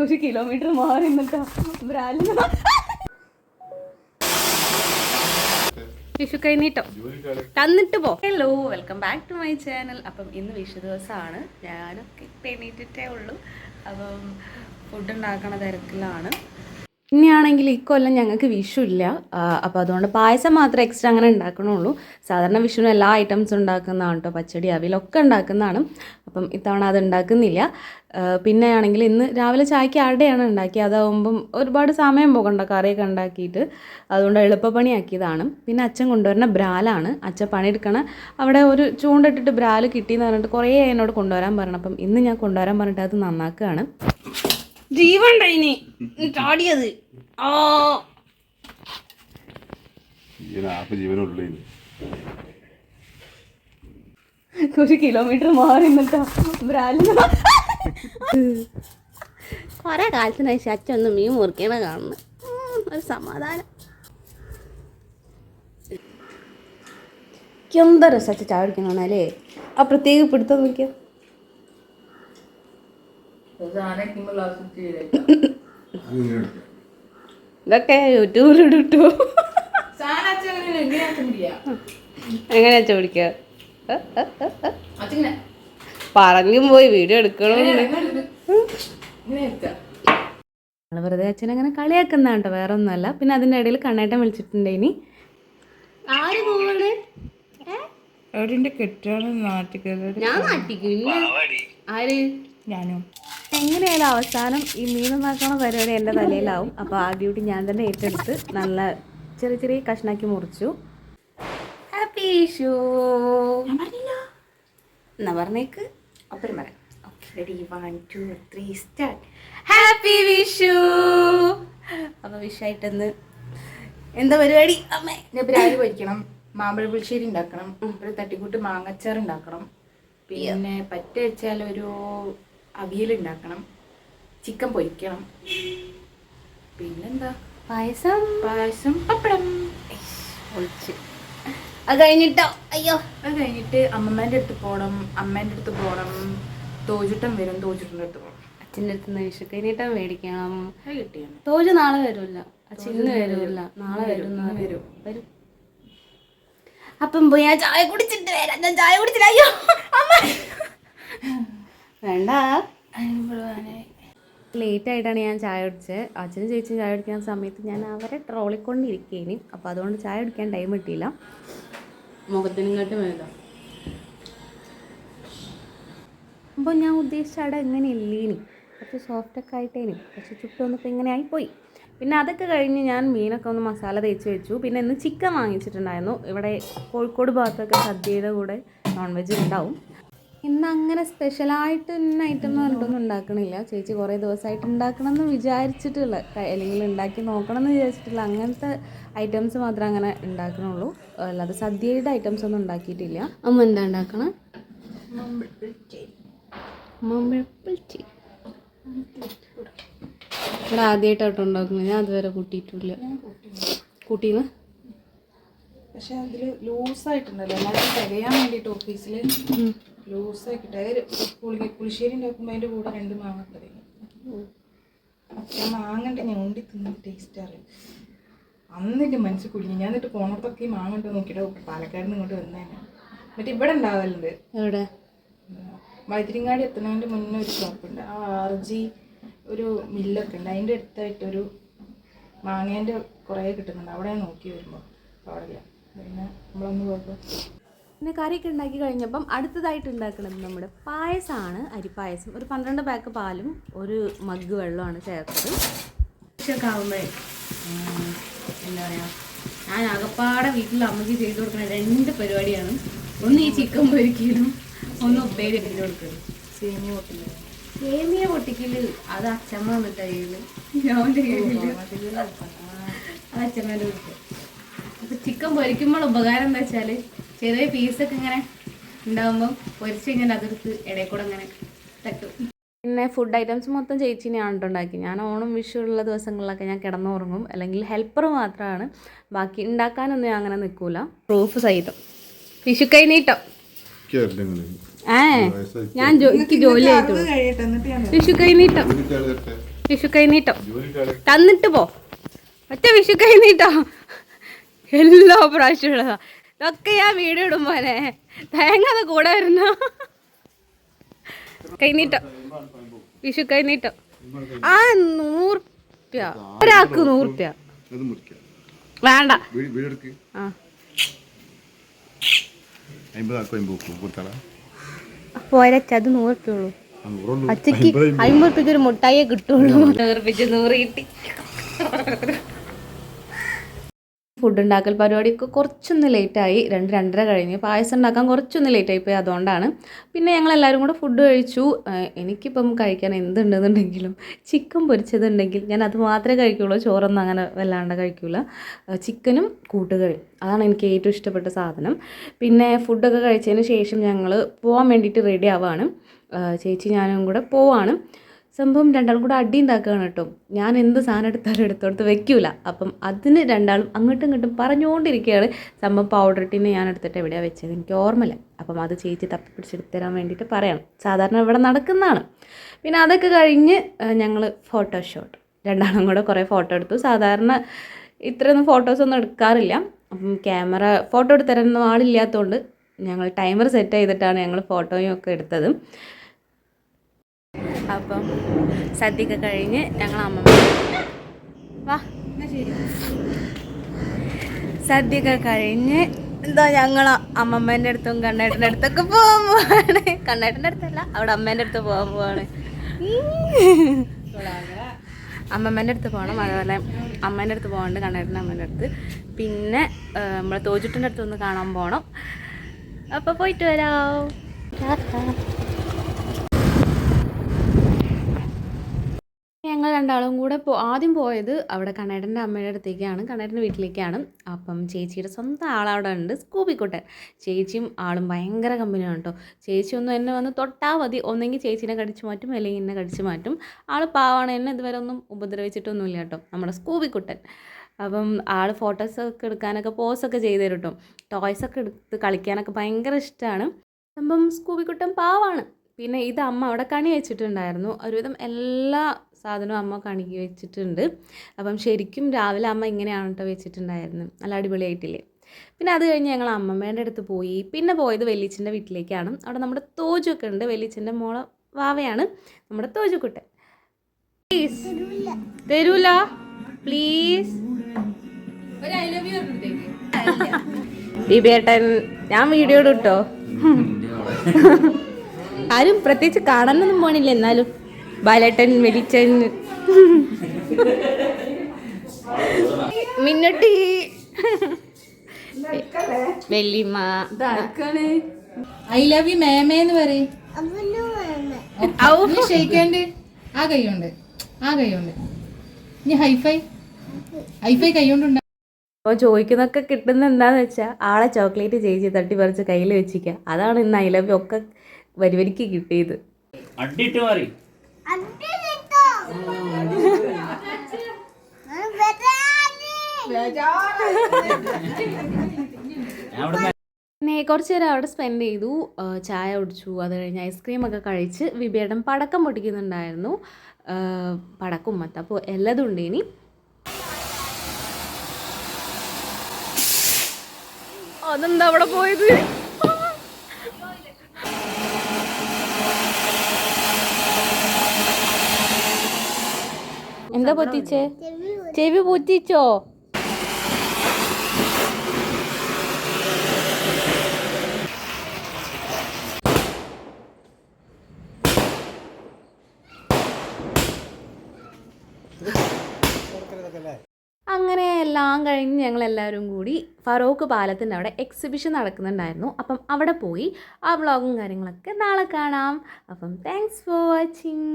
ഒരു കിലോമീറ്റർ മാറി നിന്നിട്ടോ വിഷു കഴിഞ്ഞിട്ടോ തന്നിട്ട് പോ. Hello welcome back to my channel അപ്പം ഇന്ന് വിഷു ദിവസമാണ്. ഞാനൊക്കെ എണീറ്റിട്ടേ ഉള്ളൂ. അപ്പം ഫുഡ് ഉണ്ടാക്കണ തിരക്കിലാണ്. ഇനിയാണെങ്കിൽ ഈ കൊല്ലം ഞങ്ങൾക്ക് വിഷു ഇല്ല. അപ്പോൾ അതുകൊണ്ട് പായസം മാത്രമേ എക്സ്ട്രാ അങ്ങനെ ഉണ്ടാക്കണുള്ളൂ. സാധാരണ വിഷുവിന് എല്ലാ ഐറ്റംസും ഉണ്ടാക്കുന്നതാണ് കേട്ടോ പച്ചടി അവിലൊക്കെ ഉണ്ടാക്കുന്നതാണ്. അപ്പം ഇത്തവണ അത് ഉണ്ടാക്കുന്നില്ല. പിന്നെ ആണെങ്കിൽ ഇന്ന് രാവിലെ ചായക്ക് അടയാണ് ഉണ്ടാക്കി അതാവുമ്പം ഒരുപാട് സമയം പോകണ്ട കറിയൊക്കെ ഉണ്ടാക്കിയിട്ട്. അതുകൊണ്ട് എളുപ്പപ്പണിയാക്കിയതാണ്. പിന്നെ അച്ഛൻ കൊണ്ടുവരുന്ന ബ്രാലാണ്. അച്ഛൻ പണിയെടുക്കണ. അവിടെ ഒരു ചൂണ്ടിട്ടിട്ട് ബ്രാൽ കിട്ടിയെന്ന് പറഞ്ഞിട്ട് കുറേ എന്നോട് കൊണ്ടുവരാൻ പറഞ്ഞു. അപ്പം ഇന്ന് ഞാൻ കൊണ്ടുവരാൻ പറഞ്ഞിട്ട് അത് നന്നാക്കുകയാണ്. ജീവൻ ഇനി. ചാടിയത്. ഓ ഒരു കിലോമീറ്റർ മാറി നിന്നിട്ടാ കൊറേ കാലത്തിനായി കാലത്തിന് അച്ഛൻ ഒന്ന് മീൻ മുറിക്കണ കാണുന്നു. ഒരു സമാധാനം. എന്താ രസം അച്ഛൻ ചായ ആ പ്രത്യേക പിടുത്തം നോക്കിയോ. ഇതൊക്കെ യൂട്യൂബിലിട്ടു എങ്ങനെയാ പിടിക്കുക പറഞ്ഞും പോയി വീഡിയോ എടുക്കണം. ഞങ്ങൾ വെറുതെ അച്ഛൻ അങ്ങനെ കളിയാക്കുന്ന കേട്ടോ വേറെ ഒന്നുമല്ല പിന്നെ അതിന്റെ ഇടയിൽ കണ്ണേട്ടൻ വിളിച്ചിട്ടുണ്ട് ഇനി. ആര് പോവാണ്? എവിടെ കെട്ടാണ് നാട്ടിൽ ഞാൻ നാട്ടിക്കും ആര്? ഞാനും. എങ്ങനെയായാലും അവസാനം ഈ മീൻ നന്നാക്കണ പരിപാടി എന്റെ തലയിലാവും. അപ്പോൾ ആ ഡ്യൂട്ടി ഞാൻ തന്നെ ഏറ്റെടുത്ത് നല്ല ചെറിയ ചെറിയ കഷ്ണാക്കി മുറിച്ചു. ഹാപ്പി ഷൂ എന്നാ പറഞ്ഞേക്ക്. അപ്പുറം പറയാം ready one two three start happy Vishu അപ്പോൾ വിഷായിട്ടെന്ന് എന്താ പരിപാടി? അമ്മേ. ഞാൻ ബിരിയാണി പൊരിക്കണം. മാമ്പഴ പുളിശ്ശേരി ഉണ്ടാക്കണം. ഒരു തട്ടിക്കൂട്ട് മാങ്ങച്ചാർ ഉണ്ടാക്കണം പിന്നെ പറ്റ വെച്ചാൽ ഒരു അവിയൽ ഉണ്ടാക്കണം. ചിക്കൻ പൊരിക്കണം. പിന്നെന്താ? പായസം. പായസം പപ്പടം. ഒളിച്ച് അത് കഴിഞ്ഞിട്ടോ? അയ്യോ. അത് കഴിഞ്ഞിട്ട് അമ്മമ്മേന്റെ അടുത്ത് പോകണം അമ്മേന്റെ അടുത്ത് പോകണം തോജുട്ടൻ വരും. തോജുട്ടന്റെ അടുത്ത് പോകണം അച്ഛന്റെ അടുത്ത് നിന്ന് വിഷു കഴിഞ്ഞിട്ടാ മേടിക്കണം. കിട്ടിയാണ്. തോജ് നാളെ വരുമല്ല അച്ഛൻ ഇന്ന് വരുമല്ല നാളെ വരും. വരും. വരും. അപ്പം പോയി ഞാൻ ചായ കുടിച്ചിട്ട് വരാം. ഞാൻ ചായ കുടിച്ചില്ല അയ്യോ. വേണ്ട. ലേറ്റ് ആയിട്ടാണ് ഞാൻ ചായ കുടിച്ചത് അച്ഛനും ചേച്ചിയും ചായ കുടിക്കുന്ന സമയത്ത് ഞാൻ അവരെ ട്രോളിക്കൊണ്ടിരിക്കേനി. അപ്പോൾ അതുകൊണ്ട് ചായ കുടിക്കാൻ ടൈം കിട്ടിയില്ല. മുഖത്തിനും വേണ്ട അപ്പോൾ ഞാൻ ഉദ്ദേശിച്ച അവിടെ എങ്ങനെ ഇല്ലേനി. കുറച്ച് സോഫ്റ്റൊക്കെ ആയിട്ടേനി. പക്ഷെ ചുട്ട് വന്നപ്പോൾ ഇങ്ങനെ ആയിപ്പോയി. പിന്നെ അതൊക്കെ കഴിഞ്ഞ് ഞാൻ മീനൊക്കെ ഒന്ന് മസാല തേച്ച് വെച്ചു. പിന്നെ ഇന്ന് ചിക്കൻ വാങ്ങിച്ചിട്ടുണ്ടായിരുന്നു. ഇവിടെ കോഴിക്കോട് ഭാഗത്തൊക്കെ സദ്യയുടെ കൂടെ നോൺ വെജ് ഉണ്ടാവും. ഇന്ന് അങ്ങനെ സ്പെഷ്യലായിട്ട് ഇന്ന ഐറ്റം എന്ന് പറഞ്ഞിട്ടൊന്നും ഉണ്ടാക്കണില്ല. ചേച്ചി കുറേ ദിവസമായിട്ട് ഉണ്ടാക്കണം എന്ന് വിചാരിച്ചിട്ടുള്ള അല്ലെങ്കിൽ ഉണ്ടാക്കി നോക്കണം എന്ന് വിചാരിച്ചിട്ടില്ല അങ്ങനത്തെ ഐറ്റംസ് മാത്രമേ അങ്ങനെ ഉണ്ടാക്കണുള്ളൂ. അല്ലാതെ സദ്യയുടെ ഐറ്റംസ് ഒന്നും ഉണ്ടാക്കിയിട്ടില്ല. അമ്മ എന്താ ഉണ്ടാക്കണം? ഇവിടെ ആദ്യമായിട്ടാട്ടോ ഉണ്ടാക്കുന്നത്. ഞാൻ അതുവരെ കൂട്ടിയിട്ടില്ല. കൂട്ടിന്ന് പക്ഷെ അതിൽ ലൂസായിട്ടുണ്ടല്ലോ എല്ലാവരും തികയാൻ വേണ്ടിയിട്ട് ഓഫീസിൽ ലൂസാക്കിട്ട് അതായത് പുളി പുളിശ്ശേരി ഉണ്ടാക്കുമ്പോൾ അതിന്റെ കൂടെ രണ്ട് മാങ്ങ തരും ഞാൻ ഉണ്ടി തിന്നത് ടേസ്റ്റ് അറിയാം. അന്ന് എന്റെ മനസ്സിൽ കുടുങ്ങി ഞാൻ എന്നിട്ട് പോണത്തൊക്കെ ഈ മാങ്ങ ഉണ്ടോ നോക്കിയിട്ട് പാലക്കാട് നിന്ന് ഇങ്ങോട്ട് വന്നേനെ. എന്നിട്ട് ഇവിടെ ഉണ്ടാവലുണ്ട്. എവിടെ? വൈതിരിങ്ങാടി എത്തുന്നതിന്റെ മുന്നേ ഒരു ഷോപ്പുണ്ട് ആ ആർ ജി ഒരു മില്ലൊക്കെ ഉണ്ട്. അതിന്റെ അടുത്തായിട്ട് ഒരു മാങ്ങേന്റെ കുറേ കിട്ടുന്നുണ്ട്. അവിടെ നോക്കി വരുമ്പോൾ അവിടെ പിന്നെ നമ്മളൊന്ന് പോയപ്പോൾ പിന്നെ കറിയൊക്കെ ഉണ്ടാക്കി കഴിഞ്ഞപ്പം അടുത്തതായിട്ട് ഉണ്ടാക്കുന്നത് നമ്മുടെ പായസമാണ് അരിപ്പായസം. ഒരു പന്ത്രണ്ട് പാക്ക് പാലും ഒരു മഗ് വെള്ളമാണ് ചേർത്തത്. ആകുമ്പോഴേ എന്താ പറയുക ഞാൻ അകപ്പാടെ വീട്ടിൽ അമ്മയ്ക്ക് ചെയ്ത് കൊടുക്കുന്ന രണ്ട് പരിപാടിയാണ്. ഒന്ന് ഈ ചിക്കൻ പൊരിക്കലും ഒന്ന് ഉപ്പേരി ഒക്കെ കൊടുക്കലും. സേമിയ പൊട്ടിക്കൽ സേമിയ പൊട്ടിക്കൽ അത് അച്ഛമ്മ വന്നിട്ട് ചെയ്യൽ. ഞാൻ അച്ഛമ്മേന്റെ കൊടുക്കും അപ്പൊ ചിക്കൻ പൊരിക്കുമ്പോൾ ഉപകാരം എന്താ വെച്ചാൽ ചെറിയ പീസൊക്കെ ഇങ്ങനെ ഉണ്ടാകുമ്പോൾ പൊരിച്ച് കഴിഞ്ഞാൽ അതെടുത്ത് ഇടയിൽ കൂടെ ഇങ്ങനെ തട്ടും. പിന്നെ ഫുഡ് ഐറ്റംസ് മൊത്തം ചേച്ചിനെയാണ് കേട്ടോ ഉണ്ടാക്കി ഞാൻ ഓണം വിഷു ഉള്ള ദിവസങ്ങളിലൊക്കെ ഞാൻ കിടന്നുറങ്ങും. അല്ലെങ്കിൽ ഹെൽപ്പർ മാത്രമാണ് ബാക്കി ഉണ്ടാക്കാനൊന്നും ഞാൻ അങ്ങനെ നിൽക്കൂല പ്രൂഫ് സഹിതം. വിഷു കൈനീട്ടം ഏ ഞാൻ എനിക്ക് ജോലി ആയിട്ട് വിഷു കൈ ഞാൻ വിഷു കൈ നീട്ടോ. തന്നിട്ട് പോ. ഒറ്റ വിഷു കൈ നീട്ടോ. എല്ലാ പ്രാവശ്യം ഇതൊക്കെ ഞാൻ വീഡിയോ ഇടും പോലെ തേങ്ങ അത് കൂടെ വരുന്നു. കൈനീട്ടോ. വിഷു കൈനീട്ടോ. ആ നൂറുപ്യ. ഒരാൾക്ക് നൂറുപ്യ. വേണ്ട. ആ. കൊടുത്താളാ? പോരച്ച അത് നൂറുപ്യ ഉള്ളൂ ആ നൂറുള്ളൂ. അച്ചക്ക് അമ്പത് ഒരു മുട്ടായിയെ കിട്ടുള്ളൂ. നൂറുപ്പിച്ച് നൂറ് കിട്ടി. ഫുഡ് ഉണ്ടാക്കൽ പരിപാടിയൊക്കെ കുറച്ചൊന്ന് ലേറ്റായി രണ്ട് രണ്ടര കഴിഞ്ഞ്. പായസം ഉണ്ടാക്കാൻ കുറച്ചൊന്ന് ലേറ്റായി പോയി അതുകൊണ്ടാണ്. പിന്നെ ഞങ്ങൾ എല്ലാവരും കൂടെ ഫുഡ് കഴിച്ചു. എനിക്കിപ്പം കഴിക്കാൻ എന്തുണ്ടെന്നുണ്ടെങ്കിലും ചിക്കൻ പൊരിച്ചതുണ്ടെങ്കിൽ ഞാൻ അത് മാത്രമേ കഴിക്കുള്ളൂ. ചോറൊന്നും അങ്ങനെ വല്ലാണ്ട് കഴിക്കില്ല ചിക്കനും കൂട്ടുകറി. അതാണ് എനിക്ക് ഏറ്റവും ഇഷ്ടപ്പെട്ട സാധനം. പിന്നെ ഫുഡൊക്കെ കഴിച്ചതിന് ശേഷം ഞങ്ങൾ പോകാൻ വേണ്ടിയിട്ട് റെഡി ആവാണ്. ചേച്ചി ഞാനും കൂടെ പോവാണ്. സംഭവം രണ്ടാളും കൂടെ അടി ഉണ്ടാക്കുകയാണ് കേട്ടോ. ഞാൻ എന്ത് സാധനം എടുത്താലും എടുത്തോടത്ത് വെക്കൂല. അപ്പം അതിന് രണ്ടാളും അങ്ങോട്ടും ഇങ്ങോട്ടും പറഞ്ഞുകൊണ്ടിരിക്കുകയാണ്. സംഭവം പൗഡർ ടിന്ന് ഞാൻ എടുത്തിട്ട് എവിടെയാണ് വെച്ചത് എനിക്ക് ഓർമ്മയില്ല. അപ്പം അത് ചേച്ചി തപ്പി പിടിച്ചെടുത്ത് തരാൻ വേണ്ടിയിട്ട് പറയണം. സാധാരണ ഇവിടെ നടക്കുന്നതാണ്. പിന്നെ അതൊക്കെ കഴിഞ്ഞ് ഞങ്ങൾ ഫോട്ടോഷോട്ട് രണ്ടാളും കൂടെ കുറേ ഫോട്ടോ എടുത്തു. സാധാരണ ഇത്രയൊന്നും ഫോട്ടോസൊന്നും എടുക്കാറില്ല. അപ്പം ക്യാമറ ഫോട്ടോ എടുത്തു തരാനൊന്നും ആളില്ലാത്തതുകൊണ്ട് ഞങ്ങൾ ടൈമർ സെറ്റ് ചെയ്തിട്ടാണ് ഞങ്ങൾ ഫോട്ടോയും ഒക്കെ എടുത്തത്. അപ്പം സദ്യയൊക്കെ കഴിഞ്ഞ് ഞങ്ങൾ അമ്മ വാ. സദ്യയൊക്കെ കഴിഞ്ഞ് എന്താ ഞങ്ങൾ അമ്മമ്മേന്റെ അടുത്തും കണ്ണേട്ടന്റെ അടുത്തൊക്കെ പോകാൻ പോവാണ്. കണ്ണേട്ടന്റെ അടുത്തല്ല അവിടെ അമ്മേന്റെ അടുത്ത് പോകാൻ പോവാണ്. അമ്മമ്മേന്റെ അടുത്ത് പോകണം അതുപോലെ അമ്മേന്റെ അടുത്ത് പോകണ്ട് കണ്ണേട്ടന്റെ അമ്മേന്റെ അടുത്ത്. പിന്നെ നമ്മളെ തോജുട്ടിന്റെ അടുത്ത് ഒന്ന് കാണാൻ പോകണം അപ്പോൾ പോയിട്ട് വരാം ഞങ്ങൾ രണ്ടാളും കൂടെ പോ ആദ്യം പോയത് അവിടെ കണ്ണേട്ടന്റെ അമ്മയുടെ അടുത്തേക്കാണ്. കണ്ണേട്ടന്റെ വീട്ടിലേക്കാണ്. അപ്പം ചേച്ചിയുടെ സ്വന്തം ആളവിടെ ഉണ്ട് സ്കൂബിക്കുട്ടൻ. ചേച്ചിയും ആളും ഭയങ്കര കമ്പനിയാണ് കേട്ടോ ചേച്ചി ഒന്നും എന്നെ വന്ന് തൊട്ടാൽ മതി. ഒന്നെങ്കിൽ ചേച്ചീനെ കടിച്ചു മാറ്റും അല്ലെങ്കിൽ എന്നെ കടിച്ചു മാറ്റും. ആൾ പാവാണ്. എന്നെ ഇതുവരെ ഒന്നും ഉപദ്രവിച്ചിട്ടൊന്നുമില്ല കേട്ടോ നമ്മുടെ സ്കൂബിക്കുട്ടൻ. അപ്പം ആൾ ഫോട്ടോസൊക്കെ എടുക്കാനൊക്കെ പോസൊക്കെ ചെയ്തു തരും കേട്ടോ ടോയ്സൊക്കെ എടുത്ത് കളിക്കാനൊക്കെ ഭയങ്കര ഇഷ്ടമാണ് അപ്പം സ്കൂബിക്കുട്ടൻ പാവാണ്. പിന്നെ ഇത് അമ്മ അവിടെ കണി വെച്ചിട്ടുണ്ടായിരുന്നു. ഒരുവിധം എല്ലാ സാധനവും അമ്മ കണക്കി വെച്ചിട്ടുണ്ട്. അപ്പം ശരിക്കും രാവിലെ അമ്മ ഇങ്ങനെയാണ് കേട്ടോ വെച്ചിട്ടുണ്ടായിരുന്നു നല്ല അടിപൊളിയായിട്ടില്ലേ? പിന്നെ അത് കഴിഞ്ഞ് ഞങ്ങൾ അമ്മമ്മേന്റെ അടുത്ത് പോയി. പിന്നെ പോയത് വെല്ലിച്ചിന്റെ വീട്ടിലേക്കാണ്. അവിടെ നമ്മുടെ തോജൊക്കെ ഉണ്ട്. വെല്ലിച്ചിന്റെ മോളെ വാവയാണ് നമ്മുടെ തോജുക്കുട്ടൻ. പ്ലീസ് തരൂല. പ്ലീസ് ബിബിയേട്ടൻ ഞാൻ വീഡിയോ ഇട്ടോ ആരും പ്രത്യേകിച്ച് കാണാനൊന്നും പോണില്ല. എന്നാലും ബാലേട്ടൻ വെളിച്ചൻ. മിന്നട്ടി. വെല്ലിമ്മ ഐ ലവ് യു മേമേന്ന് പറയും. ആ കൈയുണ്ട്. ആ കൈയുണ്ട്. ഇനി ഹൈഫൈ. ഹൈഫൈ കൈകൊണ്ടുണ്ട അപ്പോൾ ചോദിക്കുന്നൊക്കെ കിട്ടുന്ന എന്താന്ന് വെച്ചാൽ ആളെ ചോക്ലേറ്റ് ചേച്ചി തട്ടി പറിച്ച് കയ്യിൽ വെച്ചിരിക്കുക അതാണ് ഇന്ന് ഐ ലവ് യു ഒക്കെ വരിവരിക്ക് കിട്ടിയത്. അടിയിട്ട് മാറി. കുറച്ച് നേരം അവിടെ സ്പെൻഡ് ചെയ്തു. ചായ കുടിച്ചു. അത് കഴിഞ്ഞ് ഐസ്ക്രീം ഒക്കെ കഴിച്ച് വിബിയേട്ടൻ പടക്കം പൊട്ടിക്കുന്നുണ്ടായിരുന്നു. പടക്കും പടക്കം മത്ത അപ്പോൾ എല്ലതും ഉണ്ട് ഇനി. അതെന്താ അവിടെ പോയത്? എന്താ പൊത്തിച്ചേ ചെവി പൊത്തിച്ചോ അങ്ങനെ എല്ലാം കഴിഞ്ഞ് ഞങ്ങൾ എല്ലാവരും കൂടി ഫറോക്ക് പാലത്തിന്റെ അവിടെ എക്സിബിഷൻ നടക്കുന്നുണ്ടായിരുന്നു. അപ്പം അവിടെ പോയി ആ വ്ളോഗും കാര്യങ്ങളൊക്കെ നാളെ കാണാം. അപ്പം താങ്ക്സ് ഫോർ വാച്ചിങ്